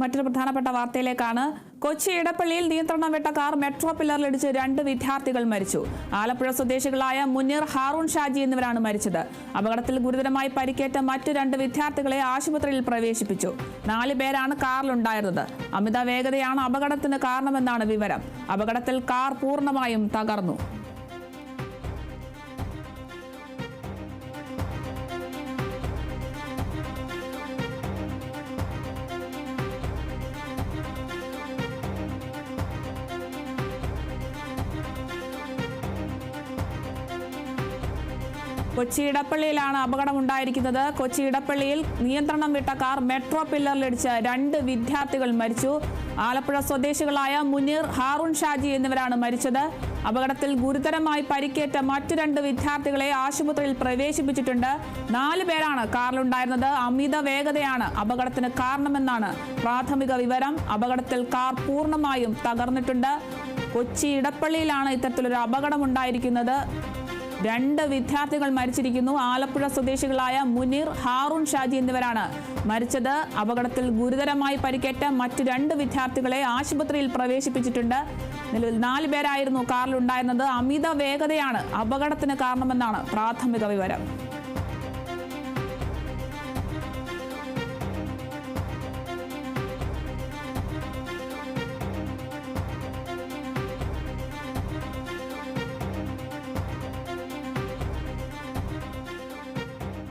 മറ്റൊരു പ്രധാനപ്പെട്ട വാർത്തയിലേക്കാണ്. കൊച്ചി ഇടപ്പള്ളിയിൽ നിയന്ത്രണം വിട്ട കാർ മെട്രോ പില്ലറിലിടിച്ച് രണ്ട് വിദ്യാർത്ഥികൾ മരിച്ചു. ആലപ്പുഴ സ്വദേശികളായ മുനീർ ഹാറൂൺ ഷാജി എന്നിവരാണ് മരിച്ചത്. അപകടത്തിൽ ഗുരുതരമായി പരിക്കേറ്റ മറ്റു രണ്ട് വിദ്യാർത്ഥികളെ ആശുപത്രിയിൽ പ്രവേശിപ്പിച്ചു. നാല് പേരാണ് കാറിലുണ്ടായിരുന്നത്. അമിത വേഗതയാണ് അപകടത്തിന് കാരണമെന്നാണ് വിവരം. അപകടത്തിൽ കാർ പൂർണമായും തകർന്നു. കൊച്ചി ഇടപ്പള്ളിയിലാണ് അപകടമുണ്ടായിരിക്കുന്നത്. കൊച്ചി ഇടപ്പള്ളിയിൽ നിയന്ത്രണം വിട്ട കാർ മെട്രോ പില്ലറിലിടിച്ച് രണ്ട് വിദ്യാർത്ഥികൾ മരിച്ചു. ആലപ്പുഴ സ്വദേശികളായ മുനീർ ഹാറൂൺ ഷാജി എന്നിവരാണ് മരിച്ചത്. അപകടത്തിൽ ഗുരുതരമായി പരിക്കേറ്റ മറ്റു രണ്ട് വിദ്യാർത്ഥികളെ ആശുപത്രിയിൽ പ്രവേശിപ്പിച്ചിട്ടുണ്ട്. നാല് പേരാണ് കാറിലുണ്ടായിരുന്നത്. അമിത വേഗതയാണ് അപകടത്തിന് കാരണമെന്നാണ് പ്രാഥമിക വിവരം. അപകടത്തിൽ കാർ പൂർണമായും തകർന്നിട്ടുണ്ട്. കൊച്ചി ഇടപ്പള്ളിയിലാണ് ഇത്തരത്തിലൊരു അപകടമുണ്ടായിരിക്കുന്നത്. രണ്ട് വിദ്യാർത്ഥികൾ മരിച്ചിരിക്കുന്നു. ആലപ്പുഴ സ്വദേശികളായ മുനീർ ഹാറൂൺ ഷാജി എന്നിവരാണ് മരിച്ചത്. അപകടത്തിൽ ഗുരുതരമായി പരിക്കേറ്റ മറ്റു രണ്ട് വിദ്യാർത്ഥികളെ ആശുപത്രിയിൽ പ്രവേശിപ്പിച്ചിട്ടുണ്ട്. നിലവിൽ നാല് പേരായിരുന്നു കാറിലുണ്ടായിരുന്നത്. അമിത വേഗതയാണ് അപകടത്തിന് കാരണമെന്നാണ് പ്രാഥമിക വിവരം.